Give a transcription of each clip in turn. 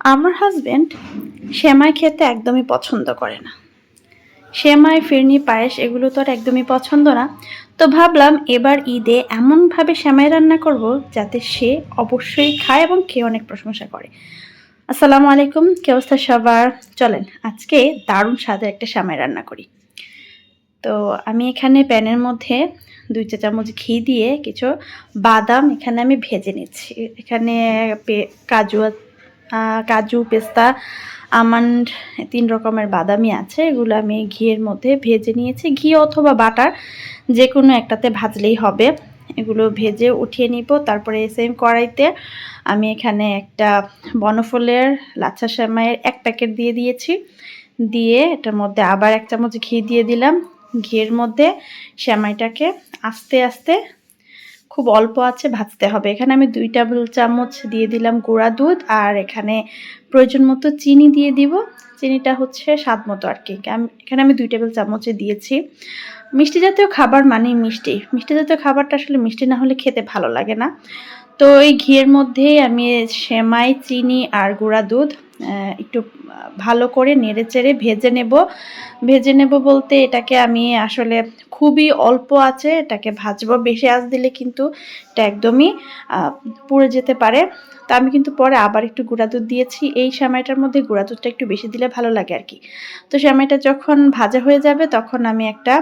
আমার হাজবেন্ড সেমাই খেতে একদমই পছন্দ করে না। সেমাই, ফিরনি, পায়েস এগুলো তো আর একদমই পছন্দ না। তো ভাবলাম এবার ঈদে এমনভাবে সেমাই রান্না করব যাতে সে অবশ্যই খায় এবং খেয়ে অনেক প্রশংসা করে। আসসালামু আলাইকুম, কি অবস্থা সবার? চলেন, আজকে দারুণ স্বাদের একটা সেমাই রান্না করি। তো আমি এখানে প্যানের মধ্যে দুই চা চামচ ঘি দিয়ে কিছু বাদাম এখানে আমি ভেজে নিচ্ছি। এখানে কাজু কাজু, পেস্তা, আমন্ড তিন রকমের বাদামি আছে। এগুলো আমি ঘিয়ের মধ্যে ভেজে নিয়েছি। ঘি অথবা বাটার যে কোনো একটাতে ভাজলেই হবে। এগুলো ভেজে উঠিয়ে নিব। তারপরে সেম কড়াইতে আমি এখানে একটা বনফলের লাচ্ছা সেমাইয়ের এক প্যাকেট দিয়ে দিয়েছি। দিয়ে এটার মধ্যে আবার এক চামচ ঘি দিয়ে দিলাম। ঘিয়ের মধ্যে সেমাইটাকে আস্তে আস্তে খুব অল্প আছে, ভাজতে হবে। এখানে আমি দুই টেবিল চামচ দিয়ে দিলাম গুঁড়া দুধ আর এখানে প্রয়োজন মতো চিনি দিয়ে দিব। চিনিটা হচ্ছে স্বাদ মতো আর কি। এখানে আমি দুই টেবিল চামচে দিয়েছি। মিষ্টি জাতীয় খাবার মানে মিষ্টি। মিষ্টি জাতীয় খাবারটা আসলে মিষ্টি না হলে খেতে ভালো লাগে না। তো এই ঘিয়ের মধ্যেই আমি সেমাই, চিনি আর গুঁড়া দুধ একটু ভালো করে নেড়ে চেড়ে ভেজে নেব। ভেজে নেব বলতে এটাকে আমি আসলে খুবই অল্প আছে, এটাকে ভাজবো। বেশি আঁচ দিলে কিন্তু এটা একদমই পুড়ে যেতে পারে। তা আমি কিন্তু পরে আবার একটু গুঁড়া দুধ দিয়েছি। এই সেমাইটার মধ্যে গুঁড়া দুধটা একটু বেশি দিলে ভালো লাগে আর কি তো সেমাইটা যখন ভাজা হয়ে যাবে, তখন আমি একটা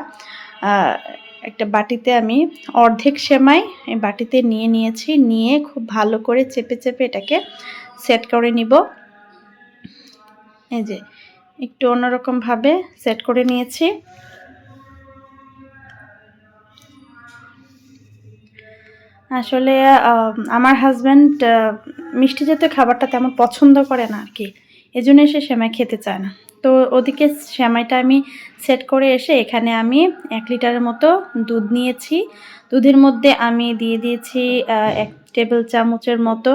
একটা বাটিতে আমি অর্ধেক সেমাই এই বাটিতে নিয়ে নিয়েছি। নিয়ে খুব ভালো করে চেপে চেপে এটাকে সেট করে নিব। এই যে, একটু অন্যরকমভাবে সেট করে নিয়েছি। আসলে আমার হাজব্যান্ড মিষ্টি জাতীয় খাবারটা তেমন পছন্দ করে না আর কি এই জন্য সে সেমাই খেতে চায় না। তো ওদিকে সেমাইটা আমি সেট করে এসে এখানে আমি এক লিটারের মতো দুধ নিয়েছি। দুধের মধ্যে আমি দিয়ে দিয়েছি এক টেবিল চামচের মতো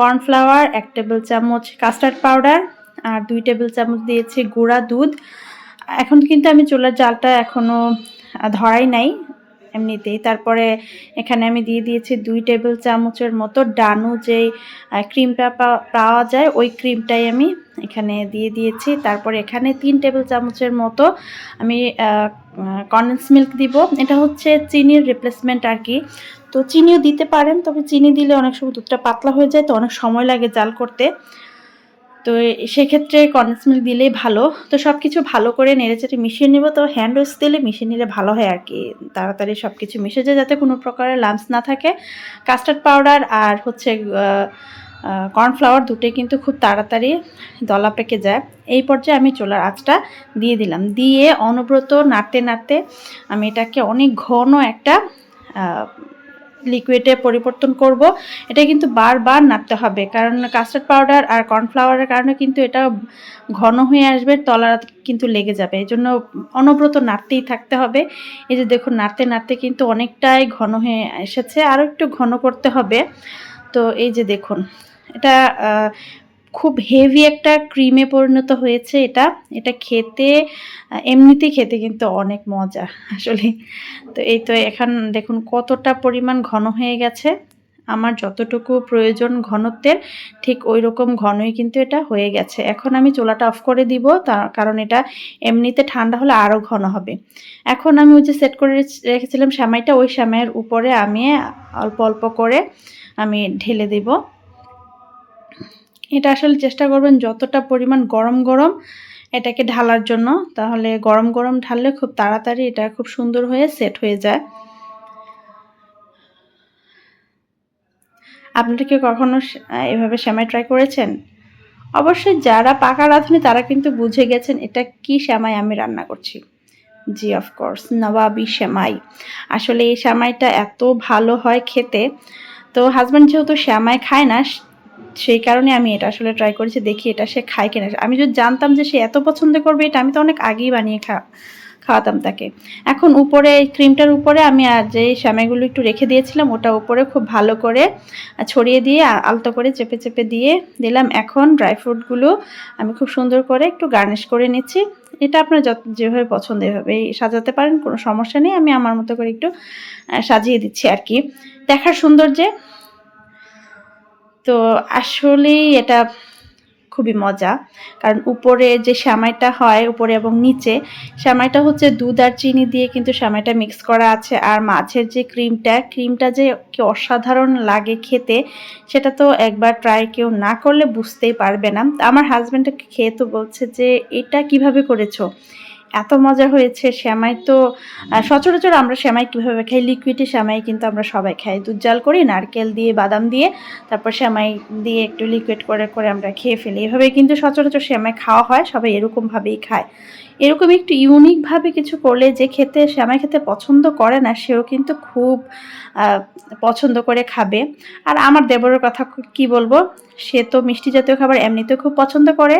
কর্নফ্লাওয়ার এক টেবিল চামচ কাস্টার্ড পাউডার আর দুই টেবিল চামচ দিয়েছি গুঁড়া দুধ। এখন কিন্তু আমি চুলার জালটা এখনও ধরাই নাই। এমনিতেই। তারপরে এখানে আমি দিয়ে দিয়েছি দুই টেবিল চামচের মতো ডানু যেই ক্রিমটা পাওয়া যায়, ওই ক্রিমটাই আমি এখানে দিয়ে দিয়েছি। তারপরে এখানে তিন টেবিল চামচের মতো আমি কন্ডেন্স মিল্ক দিব। এটা হচ্ছে চিনির রিপ্লেসমেন্ট আর কি। তো চিনিও দিতে পারেন, তবে চিনি দিলে অনেক সময় দুধটা পাতলা হয়ে যায়, তো অনেক সময় লাগে জাল করতে। তো সেক্ষেত্রে কন্ডেন্স মিল্ক দিলেই ভালো। তো সব কিছু ভালো করে নেড়েচেড়ে মিশিয়ে নেব। তো হ্যান্ড ওয়েস দিলে মিশিয়ে নিলে ভালো হয় আর কি। তাড়াতাড়ি সব কিছু মিশে যায় যাতে কোনো প্রকারের লাম্পস না থাকে। কাস্টার্ড পাউডার আর হচ্ছে কর্নফ্লাওয়ার দুটোই কিন্তু খুব তাড়াতাড়ি দলা পেকে যায়। এই পর্যায়ে আমি চোলার আঁচটা দিয়ে দিলাম। দিয়ে অনবরত নাড়তে নাড়তে আমি এটাকে অনেক ঘন একটা লিকুইডে পরিবর্তন করব, এটা কিন্তু বারবার নাড়তে হবে। কারণ কাস্টার্ড পাউডার আর কর্নফ্লাওয়ারের কারণে কিন্তু এটা ঘন হয়ে আসবে, তলার কিন্তু লেগে যাবে। এই জন্য অনবরত নাড়তেই থাকতে হবে। এই যে দেখুন, নাড়তে নাড়তে কিন্তু অনেকটাই ঘন হয়ে এসেছে। আরও একটু ঘন করতে হবে। তো এই যে দেখুন, এটা খুব হেভি একটা ক্রিমে পরিণত হয়েছে এটা। এটা খেতে এমনিতেই খেতে কিন্তু অনেক মজা, আসলে। তো এই তো এখন দেখুন কতটা পরিমাণ ঘন হয়ে গেছে। আমার যতটুকু প্রয়োজন ঘনত্বের, ঠিক ওই রকম ঘনই কিন্তু এটা হয়ে গেছে। এখন আমি চোলাটা অফ করে দিব তার কারণ এটা এমনিতে ঠান্ডা হলে আরও ঘন হবে। এখন আমি ওই যে সেট করে রেখেছিলাম সেমাইটা ওই সেমাইয়ের উপরে আমি অল্প অল্প করে আমি ঢেলে দেব। এটা আসলে চেষ্টা করবেন যতটা পরিমাণ গরম গরম এটাকে ঢালার জন্য। তাহলে গরম গরম ঢাললে খুব তাড়াতাড়ি এটা খুব সুন্দর হয়ে সেট হয়ে যায়। আপনারা কি কখনো এভাবে সেমাই ট্রাই করেছেন? অবশ্যই যারা পাকা রাঁধুনি তারা কিন্তু বুঝে গেছেন এটা কি সেমাই আমি রান্না করছি। জি অফকোর্স নবাবি সেমাই। আসলে এই সেমাইটা এত ভালো হয় খেতে। তো হাজব্যান্ড যেহেতু সেমাই খায় না সেই কারণে আমি এটা আসলে ট্রাই করেছি, দেখি এটা সে খায় কিনা। আমি যদি জানতাম যে সে এত পছন্দ করবে, এটা আমি তো অনেক আগেই বানিয়ে খা খাওয়াতাম তাকে। এখন উপরে ক্রিমটার উপরে আমি আর যে শ্যামাইগুলো একটু রেখে দিয়েছিলাম, ওটা উপরে খুব ভালো করে ছড়িয়ে দিয়ে আলতো করে চেপে চেপে দিয়ে দিলাম। এখন ড্রাই ফ্রুটগুলো আমি খুব সুন্দর করে একটু গার্নিশ করে নিচ্ছি। এটা আপনার যত, যেভাবে পছন্দ এভাবেই সাজাতে পারেন, কোনো সমস্যা নেই। আমি আমার মতো করে একটু সাজিয়ে দিচ্ছি আর কি। দেখার সৌন্দর্যে তো আসলেই এটা খুবই মজা। কারণ উপরে যে শ্যামাইটা হয়, উপরে এবং নিচে শ্যামাইটা হচ্ছে দুধ আর চিনি দিয়ে কিন্তু শ্যামাইটা মিক্স করা আছে। আর মাছের যে ক্রিমটা ক্রিমটা যে কি অসাধারণ লাগে খেতে, সেটা তো একবার ট্রাই কেউ না করলে বুঝতেই পারবে না। আমার হাজব্যান্ডকে খেয়ে তো বলছে যে, এটা কীভাবে করেছ? এত মজা হয়েছে শ্যামাই তো সচরাচর আমরা শ্যামাই কীভাবে খাই? লিকুইডে শ্যামাই কিন্তু আমরা সবাই খাই। দুধ জাল করি, নারকেল দিয়ে, বাদাম দিয়ে, তারপর শ্যামাই দিয়ে একটু লিকুইড করে করে আমরা খেয়ে ফেলি। এভাবে কিন্তু সচরাচর শ্যামাই খাওয়া হয়, সবাই এরকমভাবেই খায়। এরকম একটু ইউনিকভাবে কিছু করলে যে খেতে, সে শ্যামাই খেতে পছন্দ করে না, সেও কিন্তু খুব পছন্দ করে খাবে। আর আমার দেবরের কথা কি বলব? সে তো মিষ্টি জাতীয় খাবার এমনিতেও খুব পছন্দ করে।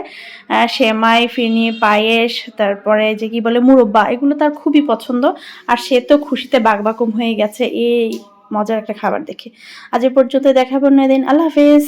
সেমাই ফিরনি পায়েস, তারপরে যে কি বলে, মুরব্বা, এগুলো তার খুবই পছন্দ। আর সে তো খুশিতে বাগবাকুম হয়ে গেছে, এই মজার একটা খাবার দেখে। আজ পর্যন্ত দেখাবো না দিন আল্লাহ হাফেজ।